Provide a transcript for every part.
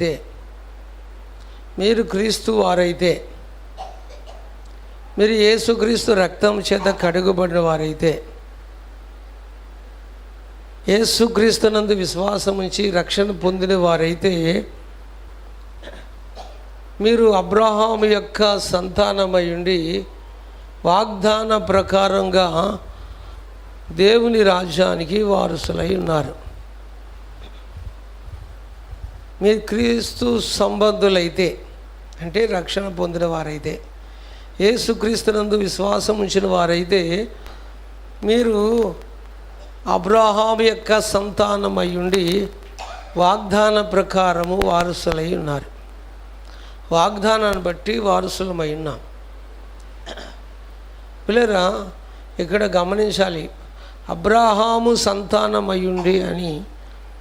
అయితే మీరు క్రీస్తు వారైతే మీరు యేసుక్రీస్తు రక్తం చేత కడుగుబడిన వారైతే యేసుక్రీస్తునందు విశ్వాసం ఉంచి రక్షణ పొందిన వారైతే మీరు అబ్రహాము యొక్క సంతానమై ఉండి వాగ్దాన ప్రకారంగా దేవుని రాజ్యానికి వారసులై ఉన్నారు. మీరు క్రీస్తు సంబంధులైతే అంటే రక్షణ పొందిన వారైతే ఏసుక్రీస్తునందు విశ్వాసం ఉంచిన వారైతే మీరు అబ్రాహాం యొక్క సంతానం అయ్యుండి వాగ్దాన ప్రకారము వారసులై ఉన్నారు. వాగ్దానాన్ని బట్టి వారసులమై ఉన్నాం. పిల్లరా ఇక్కడ గమనించాలి. అబ్రాహాము సంతానం అయ్యుండి అని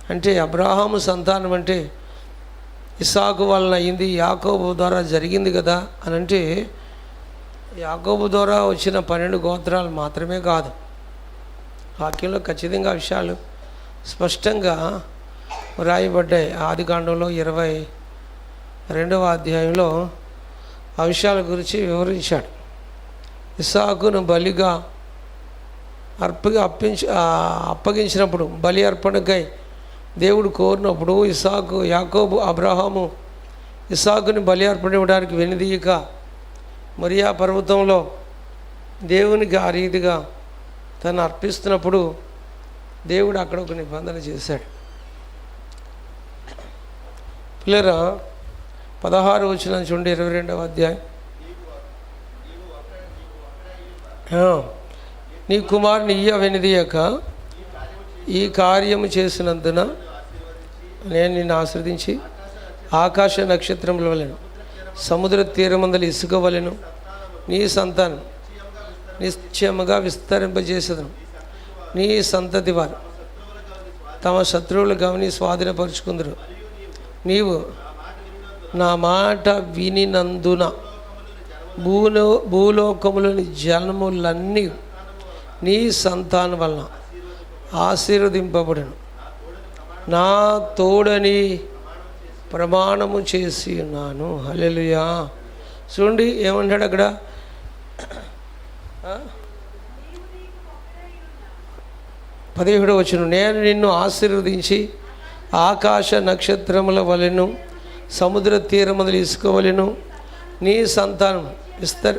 అంటే అబ్రాహాము సంతానం అంటే ఇసాకు వలన అయింది యాకోబు ద్వారా జరిగింది కదా అని అంటే యాకోబు ద్వారా వచ్చిన పన్నెండు గోత్రాలు మాత్రమే కాదు. వాక్యంలో ఖచ్చితంగా విషయాలు స్పష్టంగా వ్రాయబడ్డాయి. ఆది కాండంలో ఇరవై రెండవ అధ్యాయంలో ఆ విషయాల గురించి వివరించాడు. ఇసాకును బలిగా అర్పగా అప్పించ అప్పగించినప్పుడు బలి అర్పణకై దేవుడు కోరినప్పుడు ఇసాకు యాకోబు అబ్రహాము ఇసాకుని బలి అర్పణ ఇవ్వడానికి వెనుదీయక మరియా పర్వతంలో దేవునికి ఆ రీతిగా తను అర్పిస్తున్నప్పుడు దేవుడు అక్కడ ఒక నిబంధన చేశాడు. పిల్లరా పదహారు వచ్చిన చూడండి ఇరవై రెండవ అధ్యాయం. నీ కుమారుని ఇయ్య వెనిదీయక ఈ కార్యము చేసినందున నేను నిన్ను ఆశ్రదించి ఆకాశ నక్షత్రముల వలెను సముద్ర తీరమందలి ఇసుక వలెను నీ సంతానం నిశ్చయముగా విస్తరింపజేసేదను. నీ సంతతి వారు తమ శత్రువులు గమని స్వాధీనపరుచుకుందరు. నీవు నా మాట వినినందున భూలో భూలోకములోని జనములన్నీ నీ సంతానం వలన ఆశీర్వదింపబడను. నా తోడని ప్రమాణము చేసి ఉన్నాను. హలెలుయా చూడండి ఏమంటాడు అక్కడ? పదిహేడు వచ్చును నేను నిన్ను ఆశీర్వదించి ఆకాశ నక్షత్రముల వలెను సముద్ర తీరములు ఇసుకోవలెను. నీ సంతానం విస్తర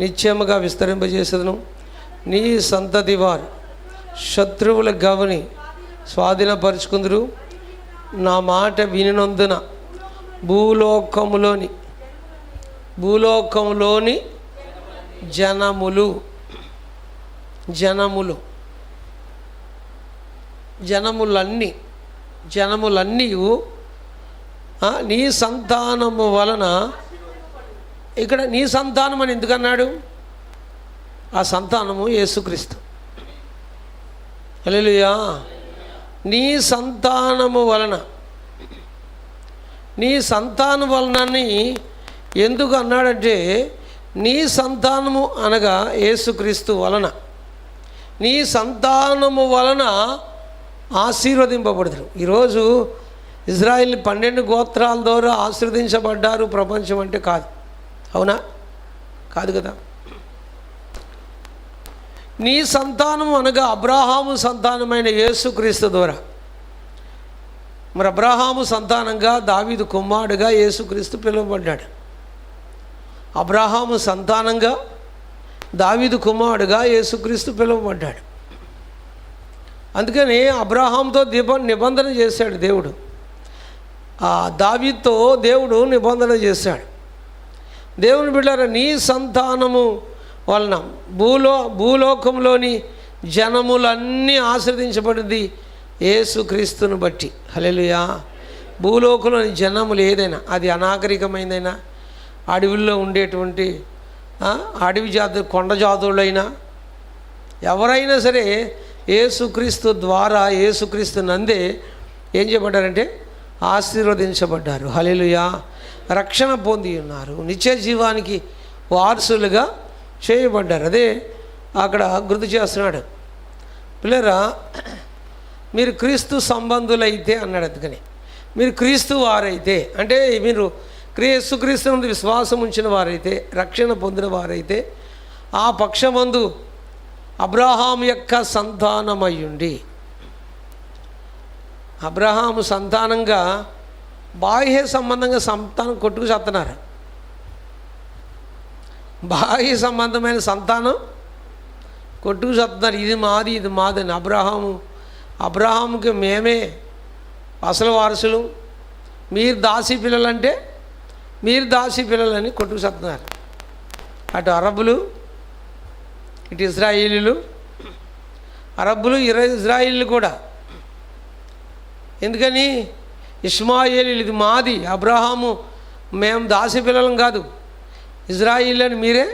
నిత్యముగా విస్తరింపజేసేదను. నీ సంతతి వారు శత్రువుల గవని స్వాధీనపరుచుకుందరు. నా మాట వినినందున భూలోకములోని భూలోకములోని జనములు జనములు జనములన్నీ జనములన్నీ నీ సంతానము వలన ఇక్కడ నీ సంతానం అని ఎందుకన్నాడు? ఆ సంతానము యేసుక్రీస్తు. అలెలుయా నీ సంతానము వలన. నీ సంతానం వలనని ఎందుకు అన్నాడంటే నీ సంతానము అనగా యేసుక్రీస్తు వలన. నీ సంతానము వలన ఆశీర్వదింపబడతారు ఈరోజు ఇజ్రాయిల్ పన్నెండు గోత్రాల ద్వారా ఆశీర్వదించబడ్డారు ప్రపంచం అంటే కాదు. అవునా? కాదు కదా? నీ సంతానం అనగా అబ్రాహాము సంతానమైన యేసుక్రీస్తు ద్వారా. మరి అబ్రాహాము సంతానంగా దావీదు కుమారుడుగా యేసుక్రీస్తు పిలువబడ్డాడు. అబ్రాహాము సంతానంగా దావీదు కుమారుడుగా యేసుక్రీస్తు పిలువబడ్డాడు. అందుకని అబ్రహాంతో దిబ నిబంధన చేశాడు దేవుడు. ఆ దావీతో దేవుడు నిబంధన చేశాడు. దేవుని బిడ్డారా నీ సంతానము వలన భూలో భూలోకంలోని జనములన్నీ ఆశ్రదించబడింది ఏసుక్రీస్తును బట్టి. హలెలుయా భూలోకంలోని జనములు ఏదైనా అది అనాగరికమైనదైనా అడవుల్లో ఉండేటువంటి అడవి జాతు కొండ జాతులైనా ఎవరైనా సరే ఏసుక్రీస్తు ద్వారా ఏసుక్రీస్తు నందే ఏం చేయబడ్డారంటే ఆశీర్వదించబడ్డారు. హలెలుయా రక్షణ పొంది ఉన్నారు. నిత్య జీవానికి వారసులుగా చేయబడ్డారు. అదే అక్కడ గుర్తు చేస్తున్నాడు. పిల్లరా మీరు క్రీస్తు సంబంధులైతే అన్నాడు అందుకని. మీరు క్రీస్తు వారైతే అంటే మీరు క్రీస్తు క్రీస్తు విశ్వాసం ఉంచిన వారైతే రక్షణ పొందిన వారైతే ఆ పక్షమందు అబ్రహాం యొక్క సంతానమయ్యుండి. అబ్రహాము సంతానంగా బాహ్య సంబంధంగా సంతానం కొట్టుకు చేస్తున్నారు. బాహ్య సంబంధమైన సంతానం. కొట్టుకు చెప్తున్నారు ఇది మాది ఇది మాదని. అబ్రహాము అబ్రహాముకి మేమే అసలు వారసులు. మీరు దాసి పిల్లలంటే మీరు దాసి పిల్లలని కొట్టుకు చెప్తున్నారు. అటు అరబ్బులు ఇటు ఇజ్రాయిలీలు. అరబ్బులు ఇరవై ఇజ్రాయిలీలు కూడా. ఎందుకని? ఇస్మాయిల్ ఇది మాది అబ్రహాము మేము దాసి పిల్లలం కాదు. ఇజ్రాయిల్ అని మీరే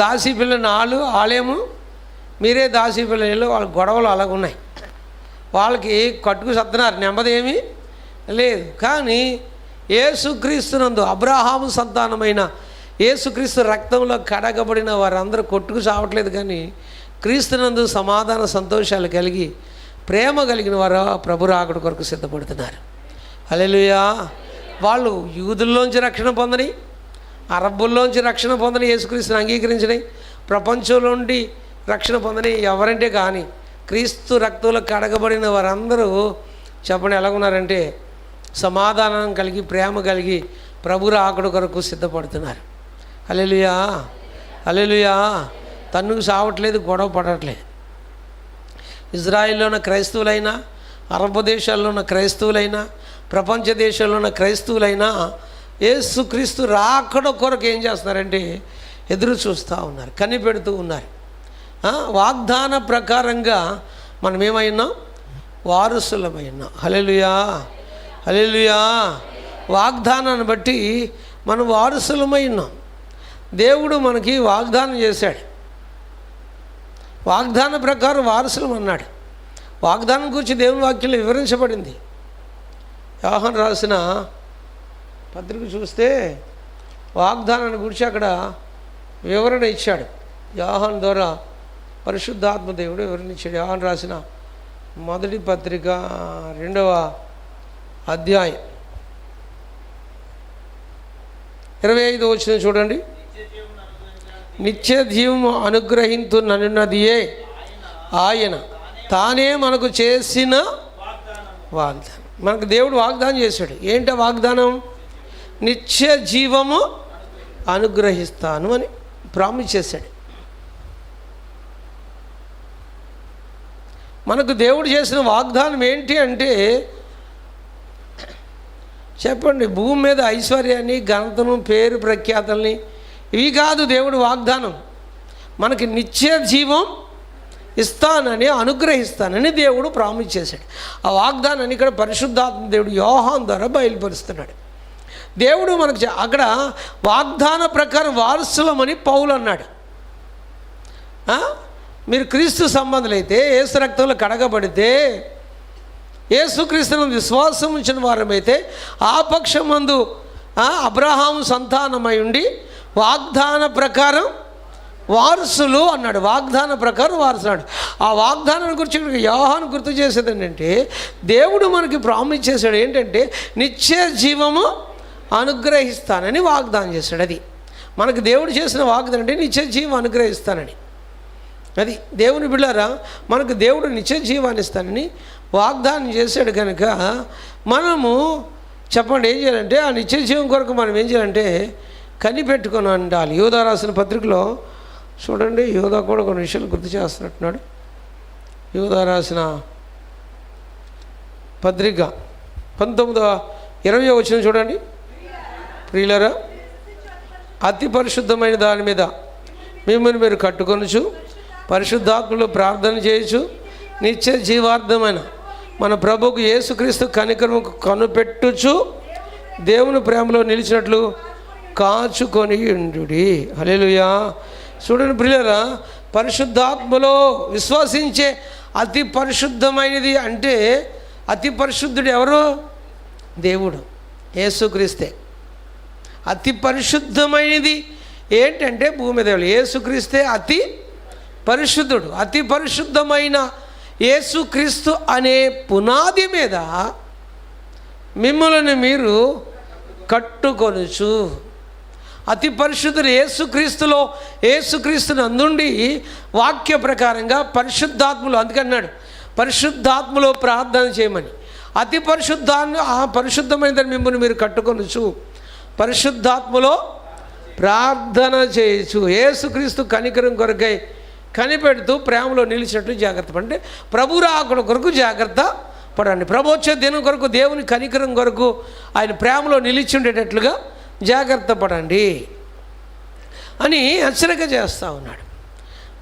దాసి పిల్లని ఆళ్ళు ఆలేము మీరే దాసి పిల్లలు వాళ్ళ గొడవలు అలాగున్నాయి. వాళ్ళకి కట్టుకు సత్తున్నారు నెమ్మదేమి లేదు. కానీ ఏసుక్రీస్తునందు అబ్రహాము సంతానమైన ఏసుక్రీస్తు రక్తంలో కడగబడిన వారందరూ కొట్టుకు చావట్లేదు కానీ క్రీస్తునందు సమాధాన సంతోషాలు కలిగి ప్రేమ కలిగిన వారు ప్రభు రాకడ కొరకు సిద్ధపడుతున్నారు. అలెలుయా వాళ్ళు యూదుల్లోంచి రక్షణ పొందని అరబ్బుల్లోంచి రక్షణ పొందని యేసుక్రీస్తుని అంగీకరించినాయి ప్రపంచంలో నుండి రక్షణ పొందని ఎవరంటే కానీ క్రీస్తు రక్తంలో కడగబడిన వారందరూ చెప్పండి ఎలాగున్నారంటే సమాధానం కలిగి ప్రేమ కలిగి ప్రభు రాకడ కొరకు సిద్ధపడుతున్నారు. అలెలుయా అలెలుయా తన్నుకు సావట్లేదు గొడవ పడట్లేదు. ఇజ్రాయిల్లో ఉన్న క్రైస్తవులైనా అరబ్ దేశాల్లో ఉన్న క్రైస్తవులైనా ప్రపంచ దేశాల్లో ఉన్న క్రైస్తవులైనా ఏసుక్రీస్తు రాకడ కొరకు ఏం చేస్తున్నారంటే ఎదురు చూస్తూ ఉన్నారు కనిపెడుతూ ఉన్నారు. వాగ్దాన ప్రకారంగా మనం ఏమైనాం? వారసులమైనా. హలెలుయా హలెలుయా వాగ్దానాన్ని బట్టి మనం వారసులమైనాం. దేవుడు మనకి వాగ్దానం చేశాడు. వాగ్దాన ప్రకారం వారసులం అన్నాడు వాగ్దానం గురించి దేవుని వాక్యంలో వివరించబడింది. వ్యవహారం రాసిన పత్రిక చూస్తే వాగ్దానాన్ని గురించి అక్కడ వివరణ ఇచ్చాడు. యోహాన్ ద్వారా పరిశుద్ధాత్మ దేవుడు వివరణ ఇచ్చాడు యోహాన్ రాసిన మొదటి పత్రిక రెండవ అధ్యాయం. ఇరవై ఐదు వచ్చిన చూడండి. నిత్య జీవము అనుగ్రహించునన్నదియే ఆయన. తానే మనకు చేసిన వాగ్దానం. మనకు దేవుడు వాగ్దానం చేశాడు. ఏంటి వాగ్దానం? నిత్య జీవము అనుగ్రహిస్తాను అని ప్రామిస్ చేశాడు. మనకు దేవుడు చేసిన వాగ్దానం ఏంటి అంటే చెప్పండి భూమి మీద ఐశ్వర్యాన్ని ఘనతను పేరు ప్రఖ్యాతల్ని ఇవి కాదు దేవుడు వాగ్దానం. మనకి నిత్య జీవం ఇస్తానని అనుగ్రహిస్తానని దేవుడు ప్రామిస్ చేశాడు. ఆ వాగ్దానాన్ని ఇక్కడ పరిశుద్ధాత్మ దేవుడు యోహాన్ ద్వారా బయలుపరుస్తున్నాడు. దేవుడు మనకు అక్కడ వాగ్దాన ప్రకారం వారసులమని పౌలు అన్నాడు. మీరు క్రీస్తు సంబంధులైతే ఏసు రక్తంలో కడగబడితే ఏసుక్రీస్తులను విశ్వాసం ఉంచిన వారమైతే ఆ పక్షం మందు అబ్రహాం సంతానమై ఉండి వాగ్దాన ప్రకారం వారసులు అన్నాడు. వాగ్దాన ప్రకారం వారసున్నాడు ఆ వాగ్దానం గురించి ఇక్కడ యోహాను గుర్తు చేసేది ఏంటంటే దేవుడు మనకి ప్రామిస్ చేశాడు ఏంటంటే నిత్య జీవము అనుగ్రహిస్తానని వాగ్దానం చేశాడు అది. మనకు దేవుడు చేసిన వాగ్దానం అంటే నిత్యజీవం అనుగ్రహిస్తానని. అది దేవుని బిళ్ళారా మనకు దేవుడు నిత్యజీవాన్ని ఇస్తానని వాగ్దానం చేశాడు కనుక మనము చెప్పండి ఏం చేయాలంటే ఆ నిత్యజీవం కొరకు మనం ఏం చేయాలంటే కనిపెట్టుకొని ఉండాలి. యోధా రాసిన పత్రికలో చూడండి యోధా కూడా కొన్ని విషయాలు గుర్తు చేస్తున్నట్టున్నాడు. యోధా రాసిన పత్రిక పంతొమ్మిదవ ఇరవై వచ్చిన చూడండి. ప్రియులరా అతి పరిశుద్ధమైన దాని మీద మిమ్మల్ని మీరు కట్టుకొనుచు పరిశుద్ధాత్మలో ప్రార్థన చేయొచ్చు నిత్య జీవార్థమైన మన ప్రభుకు యేసుక్రీస్తు కనికరము కనుపెట్టుచు దేవుని ప్రేమలో నిలిచినట్లు కాచుకొని ఉండుడి. హలేలుయా చూడండి ప్రియులరా పరిశుద్ధాత్మలో విశ్వసించే అతి పరిశుద్ధమైనది అంటే అతి పరిశుద్ధుడు ఎవరు? దేవుడు యేసుక్రీస్తే. అతి పరిశుద్ధమైనది. ఏంటంటే భూమి మీద ఏసుక్రీస్తే అతి పరిశుద్ధుడు. అతి పరిశుద్ధమైన యేసుక్రీస్తు అనే పునాది మీద మిమ్మల్ని మీరు కట్టుకొనుచు. అతి పరిశుద్ధుడు ఏసుక్రీస్తులో ఏసుక్రీస్తుని అందుండి వాక్య ప్రకారంగా పరిశుద్ధాత్ములు అందుకన్నాడు పరిశుద్ధాత్మలో ప్రార్థన చేయమని. అతి పరిశుద్ధాన్ని ఆ పరిశుద్ధమైన మిమ్మల్ని మీరు కట్టుకొనుచు. పరిశుద్ధాత్మలో ప్రార్థన చేయొచ్చు ఏసుక్రీస్తు కనికరం కొరకై కనిపెడుతూ ప్రేమలో నిలిచినట్లు జాగ్రత్త పడండి. ప్రభు రాకుడు కొరకు జాగ్రత్త పడండి. ప్రభు వచ్చే దినం కొరకు దేవుని కనికరం కొరకు ఆయన ప్రేమలో నిలిచి ఉండేటట్లుగా జాగ్రత్త పడండి అని హెచ్చరిక చేస్తూ ఉన్నాడు.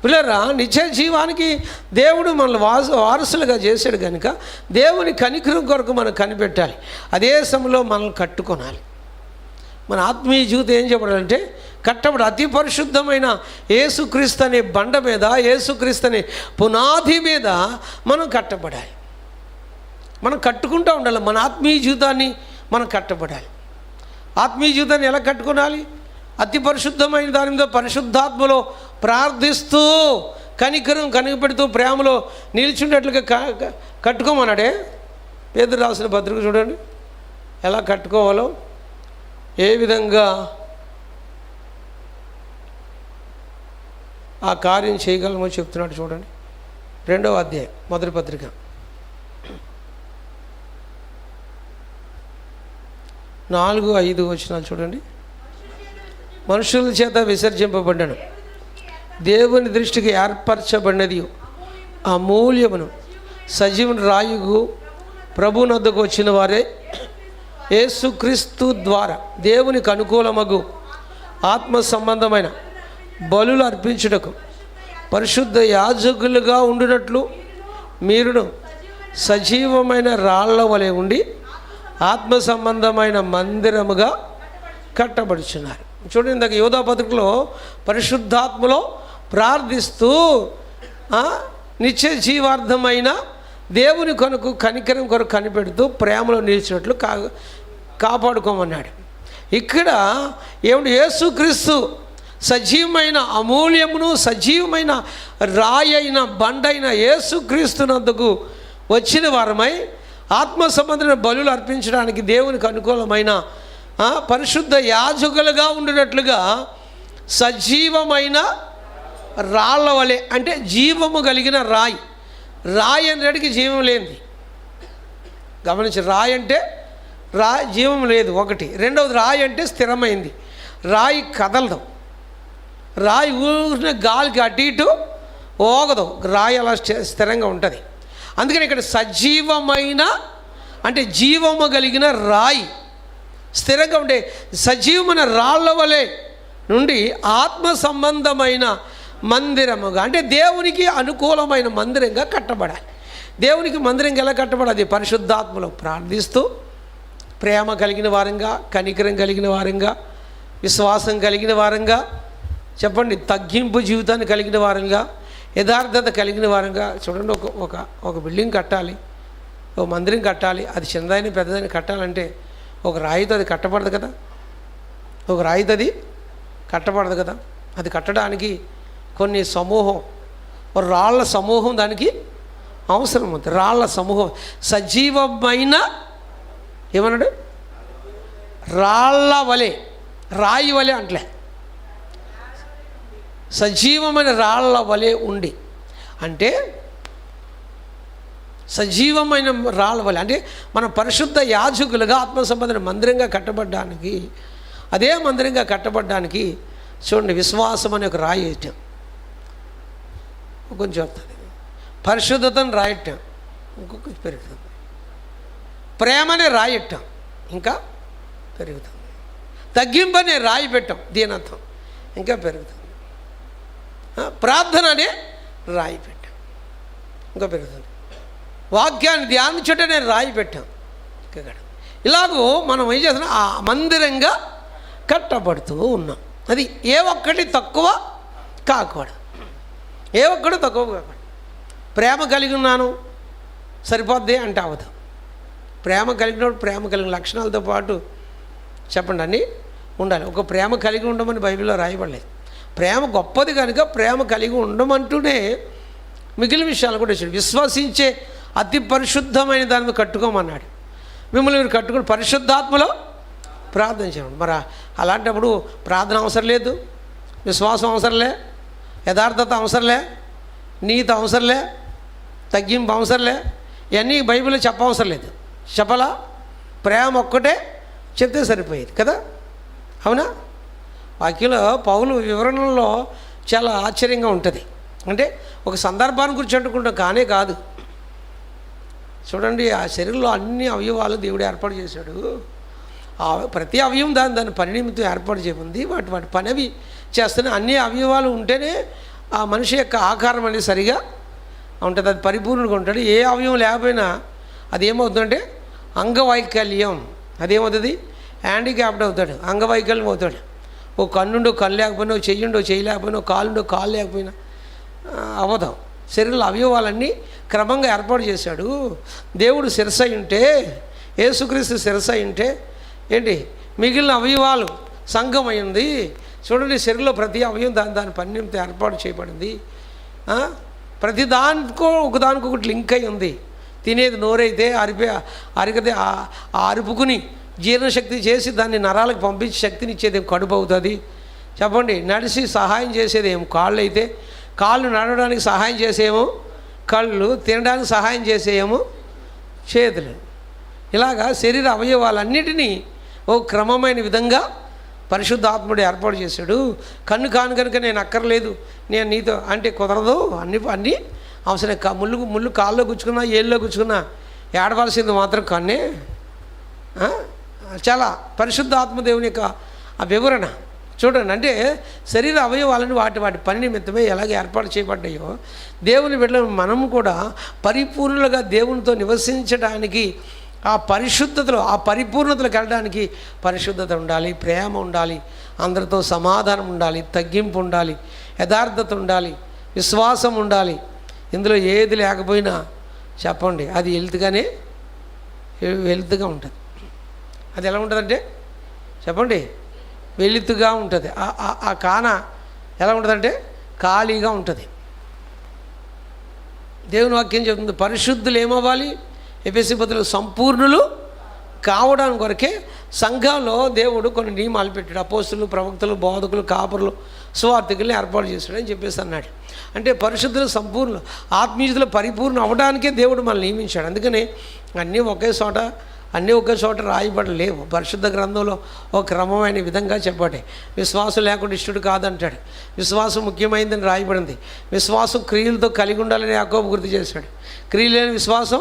పిల్లరా నిత్య జీవానికి దేవుడు మనల్ని వాస వారసులుగా చేశాడు కనుక దేవుని కనికరం కొరకు మనం కనిపెట్టాలి. అదే సమయంలో మనల్ని కట్టుకొనాలి. మన ఆత్మీయ జీవితం ఏం చెప్పాలంటే కట్టబడి అతి పరిశుద్ధమైన ఏసుక్రీస్తు అనే బండ మీద ఏసుక్రీస్తు అనే పునాది మీద మనం కట్టబడాలి. మనం కట్టుకుంటూ ఉండాలి మన ఆత్మీయ జీవితాన్ని మనం కట్టబడాలి. ఆత్మీయ జీవితాన్ని ఎలా కట్టుకోవాలి? అతి పరిశుద్ధమైన దాని మీద పరిశుద్ధాత్మలో ప్రార్థిస్తూ కనికరం కనిపెడుతూ ప్రేమలో నిలిచుండేట్లుగా కట్టుకోమన్నాడే. పేదరు రాసిన పత్రిక చూడండి. ఎలా కట్టుకోవాలో? ఏ విధంగా ఆ కార్యం చేయగలమో చెప్తున్నాడు చూడండి. రెండవ అధ్యాయం మొదటి పత్రిక. నాలుగు ఐదు వచనాలు చూడండి. మనుషుల చేత విసర్జింపబడ్డాను దేవుని దృష్టికి ఏర్పరచబడినది అమూల్యమును. సజీవుని రాయుగు ప్రభునద్దకు వచ్చిన వారే యేసుక్రీస్తు ద్వారా దేవునికి అనుకూలమగు ఆత్మ సంబంధమైన బలులు అర్పించుటకు పరిశుద్ధ యాజకులుగా ఉండినట్లు మీరును సజీవమైన రాళ్ళ వలె ఉండి ఆత్మ సంబంధమైన మందిరముగా కట్టబడుచున్నారు. చూడండి ఇందాక యోధా పత్రికలో పరిశుద్ధాత్మలో ప్రార్థిస్తూ నిత్య జీవార్థమైన దేవుని కొరకు కనికరం కొరకు కనిపెడుతూ ప్రేమలో నిలిచినట్లు కా కాపాడుకోమన్నాడు. ఇక్కడ ఏమిటి యేసుక్రీస్తు సజీవమైన అమూల్యమును సజీవమైన రాయైన బండైన యేసుక్రీస్తునందుకు వచ్చిన వారమై ఆత్మ సంబంధమైన బలులు అర్పించడానికి దేవునికి అనుకూలమైన పరిశుద్ధ యాజకులుగా ఉండినట్లుగా సజీవమైన రాళ్ళ వలె అంటే జీవము కలిగిన రాయి. రాయి అనేటికి జీవం లేనిది. గమనించి రాయి అంటే రా జీవం లేదు ఒకటి. రెండవది రాయి అంటే స్థిరమైంది. రాయి కదలదు. రాయి ఊరిన గాలికి అటు ఇటు ఓగదు రాయి అలా స్థి- స్థిరంగా ఉంటుంది. అందుకని ఇక్కడ సజీవమైన అంటే జీవము కలిగిన రాయి స్థిరంగా ఉండే సజీవమైన రాళ్ళ వలె నుండి ఆత్మ సంబంధమైన మందిరముగా. అంటే దేవునికి అనుకూలమైన మందిరంగా కట్టబడాలి. దేవునికి మందిరం ఎలా కట్టబడాలి? పరిశుద్ధాత్మలో ప్రార్థిస్తూ ప్రేమ కలిగిన వారంగా కనికరం కలిగిన వారంగా విశ్వాసం కలిగిన వారంగా చెప్పండి తగ్గింపు జీవితాన్ని కలిగిన వారంగా యథార్థత కలిగిన వారంగా. చూడండి ఒక ఒక ఒక బిల్డింగ్ కట్టాలి ఒక మందిరం కట్టాలి. అది చిన్నదైన పెద్దదైన కట్టాలంటే ఒక రాయితో అది కట్టబడదు కదా? ఒక రాయితో అది కట్టబడదు కదా? అది కట్టడానికి కొన్ని సమూహం ఒక రాళ్ళ సమూహం దానికి అవసరం ఉంది. రాళ్ళ సమూహం. సజీవమైన ఏమన్నాడు? రాళ్ళ వలె రాయి వలె అంటలే. సజీవమైన రాళ్ళ వలె ఉండి అంటే సజీవమైన రాళ్ళ వలె అంటే మన పరిశుద్ధ యాజకులుగా ఆత్మ సంబంధన మందిరంగా కట్టబడ్డానికి అదే మందిరంగా కట్టబడ్డానికి చూడండి విశ్వాసం అనే ఒక రాయి వేయటం. కొంచెం వస్తుంది పరిశుద్ధతను రాయటం ఇంకొక పెరుగుతుంది ప్రేమని రాయటం ఇంకా పెరుగుతుంది తగ్గింపని రాయి పెట్టాం దీనర్థం ఇంకా పెరుగుతుంది ఆ, ప్రార్థన రాయి పెట్టాం ఇంకా పెరుగుతుంది వాక్యాన్ని ధ్యానించుటనే రాయి పెట్టాం ఇంకా ఇలాగూ మనం ఏం చేస్తున్నాం? ఆ మందిరంగా కట్టబడుతూ ఉన్నాం. అది ఏ ఒక్కటి తక్కువ కాకూడదు. ఏ ఒక్కడు తక్కువ ప్రేమ కలిగి ఉన్నాను సరిపోద్ది అంటే అవదు. ప్రేమ కలిగినప్పుడు ప్రేమ కలిగిన లక్షణాలతో పాటు చెప్పండి అన్నీ ఉండాలి. ఒక ప్రేమ కలిగి ఉండమని బైబిల్లో రాయబడలేదు. ప్రేమ గొప్పది కనుక ప్రేమ కలిగి ఉండమంటూనే మిగిలిన విషయాలు కూడా ఇచ్చాడు. విశ్వసించే అతి పరిశుద్ధమైన దాని మీద కట్టుకోమన్నాడు. మిమ్మల్ని మీరు కట్టుకుని పరిశుద్ధాత్మలో ప్రార్థన చేయండి. మరి అలాంటప్పుడు ప్రార్థన అవసరం లేదు విశ్వాసం అవసరం లేదు యథార్థత అవసరంలే నీతి అవసరంలే తగ్గింపు అవసరంలే ఇవన్నీ బైబిల్లో చెప్పవసరం లేదు. చెప్పలా? ప్రేమ ఒక్కటే చెప్తే సరిపోయేది కదా? అవునా? వాక్యంలో పౌలు వివరణలో చాలా ఆశ్చర్యంగా ఉంటుంది. అంటే ఒక సందర్భాన్ని గురించి అంటుకుంటాం కానే కాదు. చూడండి ఆ శరీరంలో అన్ని అవయవాలు దేవుడు ఏర్పాటు చేశాడు. ప్రతి అవయవం దాని దాని పని నిమిత్తం ఏర్పాటు చేయమంది. వాటి వాటి పని చేస్తున్నాయి అన్ని అవయవాలు ఉంటేనే ఆ మనిషి యొక్క ఆకారం అనేది సరిగా ఉంటుంది. అది పరిపూర్ణంగా ఉంటాడు ఏ అవయవం లేకపోయినా అది ఏమవుతుందంటే అంగవైకల్యం. అదేమవుతుంది? హ్యాండిక్యాప్డ్ అవుతాడు. అంగవైకల్యం అవుతాడు. ఓ కన్నుండో కళ్ళు లేకపోయినా ఓ చెయ్యుండో చెయ్యి లేకపోయినా కాలుండో కాలు లేకపోయినా ఆ, అవదాం శరీరంలో అవయవాలన్నీ క్రమంగా ఏర్పాటు చేశాడు. దేవుడు శిరస ఉంటే ఏసుక్రీస్తు శిరస ఉంటే ఏంటి? మిగిలిన అవయవాలు సంఘమైంది. చూడండి శరీరంలో ప్రతి అవయవం దాని దాని పన్నెంతో ఏర్పాటు చేయబడింది. ప్రతి దానికో ఒకదానికి ఒకటి లింక్ అయి ఉంది. తినేది నోరైతే అరిపే అరిగితే ఆ- అరుపుకుని జీర్ణశక్తి చేసి దాన్ని నరాలకు పంపించి శక్తిని ఇచ్చేది ఏం కడుపు అవుతుంది? చెప్పండి నడిచి సహాయం చేసేది ఏం? కాళ్ళు అయితే కాళ్ళు నడవడానికి సహాయం చేసేమో కళ్ళు తినడానికి సహాయం చేసేయము చేతులు. ఇలాగా శరీర అవయవాలన్నిటినీ ఓ క్రమమైన విధంగా పరిశుద్ధాత్ముడు ఏర్పాటు చేశాడు. కన్ను కాను కనుక నేను అక్కర్లేదు నేను నీతో అంటే కుదరదు అన్ని అన్నీ అవసరం కా ముళ్ళు ముళ్ళు కాల్లో గుచ్చుకున్నా ఏళ్ళలో గుచ్చుకున్నా ఏడవలసింది మాత్రం కన్నే. చాలా పరిశుద్ధాత్మ దేవుని యొక్క ఆ వివరణ. చూడండి అంటే శరీర అవయవాలని వాటి వాటి పని నిమిత్తమే ఎలాగ ఏర్పాటు చేయబడ్డాయో దేవుని బిడ్డలు మనం కూడా పరిపూర్ణులుగా దేవునితో నివసించడానికి ఆ పరిశుద్ధతలో ఆ పరిపూర్ణతలకు వెళ్ళడానికి పరిశుద్ధత ఉండాలి ప్రేమ ఉండాలి అందరితో సమాధానం ఉండాలి తగ్గింపు ఉండాలి యథార్థత ఉండాలి విశ్వాసం ఉండాలి. ఇందులో ఏది లేకపోయినా చెప్పండి. అది హెల్త్గానే వెలుతుగా ఉంటుంది. అది ఎలా ఉంటుందంటే చెప్పండి. వెలుతుగా ఉంటుంది. ఆ- ఆ- ఆ కాన ఎలా ఉంటుందంటే ఖాళీగా ఉంటుంది. దేవుని వాక్యం చెబుతుంది పరిశుద్ధులు ఏమవ్వాలి? ఎపిసి బదులు సంపూర్ణులు కావడానికి కొరకే సంఘంలో దేవుడు కొన్ని నియమాలు పెట్టాడు. అపోస్తులు ప్రవక్తలు బోధకులు కాపరులు స్వార్థికులను ఏర్పాటు చేశాడు అని చెప్పేసి అన్నాడు. అంటే పరిశుద్ధులు సంపూర్ణ ఆత్మీయతలు పరిపూర్ణ అవ్వడానికే దేవుడు మనల్ని నియమించాడు. అందుకని అన్నీ ఒకే చోట అన్నీ ఒకే చోట రాయబడలేవు. పరిశుద్ధ గ్రంథంలో ఒక క్రమమైన విధంగా చెప్పాడే విశ్వాసం లేకుండా ఇష్టడు కాదంటాడు. విశ్వాసం ముఖ్యమైనదని రాయబడింది. విశ్వాసం క్రియలతో కలిగి ఉండాలని యాకోబు గుర్తు చేశాడు. క్రియలేని విశ్వాసం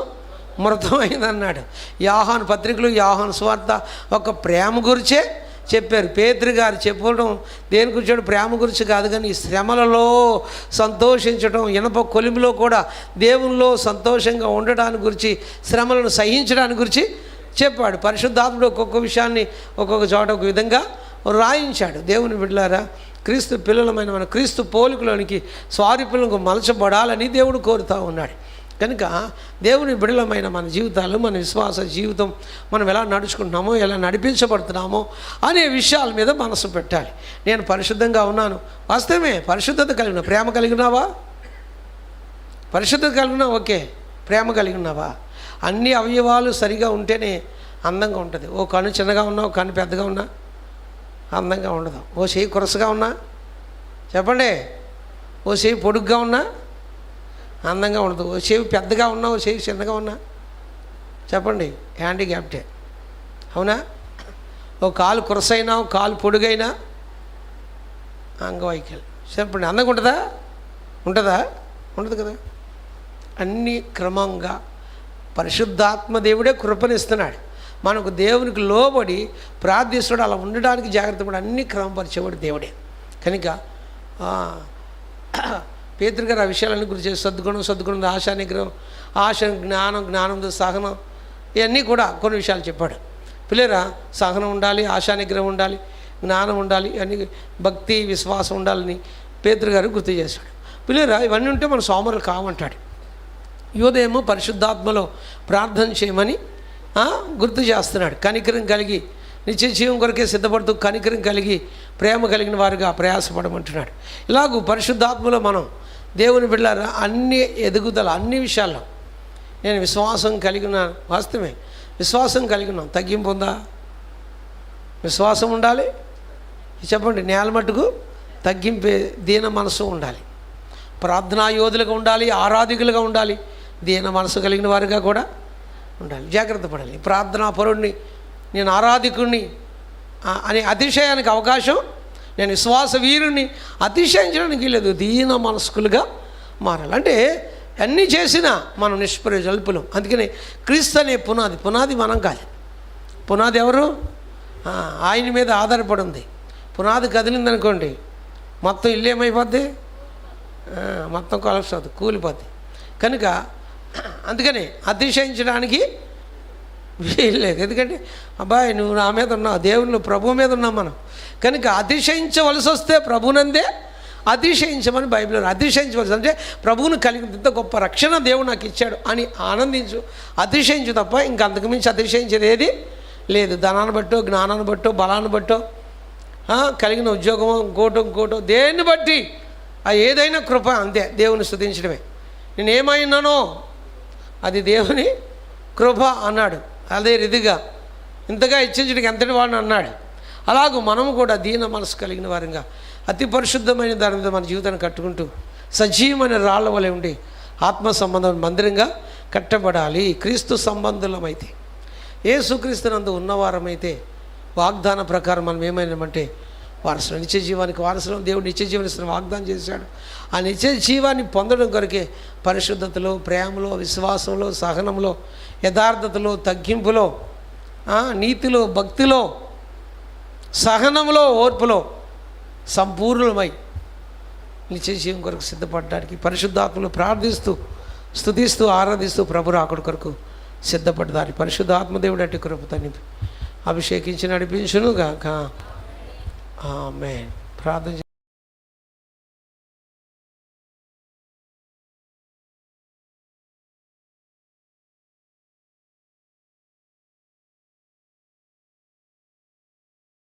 మృతమైందన్నాడు. యాహాన్ పత్రికలు యాహాన్ స్వార్థ ఒక ప్రేమ గురిచే చెప్పారు. పేతృ గారు చెప్పడం దేని గురించి ప్రేమ గురించి కాదు కానీ ఈ శ్రమలలో సంతోషించడం ఇనప కొలిమిలో కూడా దేవుల్లో సంతోషంగా ఉండడానికి గురించి శ్రమలను సహించడానికి గురించి చెప్పాడు. పరిశుద్ధాత్ముడు ఒక్కొక్క విషయాన్ని ఒక్కొక్క చోట ఒక విధంగా రాయించాడు. దేవుని బిడ్డలారా క్రీస్తు పిల్లలమైన మన క్రీస్తు పోలికలోనికి స్వారిపులకు మలచబడాలని దేవుడు కోరుతూ ఉన్నాడు. కనుక దేవుని బిడలమైన మన జీవితాలు మన విశ్వాస జీవితం మనం ఎలా నడుచుకుంటున్నామో ఎలా నడిపించబడుతున్నామో అనే విషయాల మీద మనసు పెట్టాలి. నేను పరిశుద్ధంగా ఉన్నాను. వాస్తవమే పరిశుద్ధత కలిగిన ప్రేమ కలిగినావా? పరిశుద్ధత కలిగినా ఓకే ప్రేమ కలిగి ఉన్నావా అన్ని అవయవాలు సరిగా ఉంటేనే అందంగా ఉంటుంది. ఓ కన్ను చిన్నగా ఉన్నా ఓ కన్ను పెద్దగా ఉన్నా అందంగా ఉండదు. ఓ చెయ్యి కొరసగా ఉన్నా చెప్పండి? ఓ చెయ్యి పొడుగ్గా ఉన్నా అందంగా ఉండదు. ఓ చెవి పెద్దగా ఉన్నా ఓ చెవి చిన్నగా ఉన్నా. చెప్పండి. హ్యాండిక్యాప్టే. అవునా? ఓ కాలు కురసైనా ఓ కాలు పొడుగైనా అంగవైకల్యం. చెప్పండి. అందంగా ఉంటుందా? ఉంటుందా? ఉండదు కదా. అన్నీ క్రమంగా పరిశుద్ధాత్మ దేవుడే కృపనిస్తున్నాడు. మనకు దేవునికి లోబడి ప్రార్థిస్తున్నాడు. అలా ఉండడానికి జాగ్రత్త పడి అన్ని క్రమపరిచేవాడు దేవుడే. కనుక ఆ, గారు ఆ విషయాలన్నీ గురించి సద్గుణం సద్గుణం ఆశ నిగ్రహం ఆశ జ్ఞానం జ్ఞానంతో సహనం ఇవన్నీ కూడా కొన్ని విషయాలు చెప్పాడు. పిల్లరా సహనం ఉండాలి ఆశా నిగ్రహం ఉండాలి జ్ఞానం ఉండాలి అన్ని భక్తి విశ్వాసం ఉండాలని పేతురు గారు గుర్తు చేశాడు. పిల్లరా ఇవన్నీ ఉంటే మన సోమరులు కావంటాడు. యోదేమో పరిశుద్ధాత్మలో ప్రార్థన చేయమని గుర్తు చేస్తున్నాడు. కనికరం కలిగి నిత్య జీవం కొరకే సిద్ధపడుతూ కనికరం కలిగి ప్రేమ కలిగిన వారుగా ప్రయాసపడమంటున్నాడు. ఇలాగూ పరిశుద్ధాత్మలో మనం దేవుని బిడ్డారా అన్ని ఎదుగుదల అన్ని విషయాల్లో నేను విశ్వాసం కలిగి ఉన్నాను. వాస్తవమే. విశ్వాసం కలిగి ఉన్నాం. తగ్గింపు ఉందా? విశ్వాసం ఉండాలి. చెప్పండి నేల మట్టుకు తగ్గింపే దీన మనసు ఉండాలి. ప్రార్థనా యోధులుగా ఉండాలి ఆరాధికులుగా ఉండాలి. దీన మనసు కలిగిన వారుగా కూడా ఉండాలి. జాగ్రత్త పడాలి. ప్రార్థనా పరుణ్ణి నేను ఆరాధికుణ్ణి అనే అతిశయానికి అవకాశం నేను విశ్వాస వీరుని అతిశయించడానికి లేదు దీన మనస్కులుగా మారాలి. అంటే అన్నీ చేసినా మనం నిష్ప్రయోజల్పులం అందుకని క్రీస్తు అనే పునాది పునాది మనం కాదు. పునాది ఎవరు? ఆయన మీద ఆధారపడి ఉంది. పునాది కదిలిందనుకోండి మొత్తం ఇల్లు ఏమైపోద్ది? మొత్తం కొలప్స్ అవుతుంది కూలిపోద్ది. కనుక అందుకని అతిశయించడానికి వీల్లేదు ఎందుకంటే అబ్బాయి నువ్వు నా మీద ఉన్నావు దేవుళ్ళు ప్రభు మీద ఉన్నాం మనం. కనుక అతిశయించవలసి వస్తే ప్రభునందే. అతిశయించమని బైబిల్ అతిశయించవలసి అంటే ప్రభువును కలిగి ఇంత గొప్ప రక్షణ దేవుడు నాకు ఇచ్చాడు అని ఆనందించు. అతిశయించు తప్ప ఇంక అంతకుమించి అతిశయించేది ఏది లేదు. ధనాన్ని బట్టో జ్ఞానాన్ని బట్టో బలాన్ని బట్టో కలిగిన ఉద్యోగమో ఇంకోటో ఇంకోటో దేన్ని బట్టి? ఆ ఏదైనా కృప అంతే. దేవుని స్థుతించడమే. నేనేమైనానో అది దేవుని కృప అన్నాడు. అదే రీతిగా ఇంతగా ఇచ్చించడానికి ఎంతటి వాడిని అన్నాడు? అలాగూ మనము కూడా దీన మనసు కలిగిన వారంగా అతి పరిశుద్ధమైన దాని మీద మన జీవితాన్ని కట్టుకుంటూ సజీవమైన రాళ్ళ వలె ఉండి ఆత్మ సంబంధం మందిరంగా కట్టబడాలి. క్రీస్తు సంబంధులమైతే ఏసుక్రీస్తునందు ఉన్నవారమైతే వాగ్దాన ప్రకారం మనం ఏమైనామంటే వారసులు నిత్య జీవానికి వారసులు దేవుడు నిత్య జీవనిస్తున్న వాగ్దానం చేశాడు. ఆ నిత్య జీవాన్ని పొందడం కొరకే పరిశుద్ధతలో ప్రేమలో విశ్వాసంలో సహనంలో యథార్థతలో తగ్గింపులో నీతిలో భక్తిలో సహనంలో ఓర్పులో సంపూర్ణమై నిత్య జీవం కొరకు సిద్ధపడడానికి పరిశుద్ధాత్మలు ప్రార్థిస్తూ స్థుతిస్తూ ఆరాధిస్తూ ప్రభు రాకుడు కొరకు సిద్ధపడ్డారు పరిశుద్ధాత్మదేవుడు అట్టి కృప నింపి అభిషేకించి నడిపించును గాక ఆమె ప్రార్థన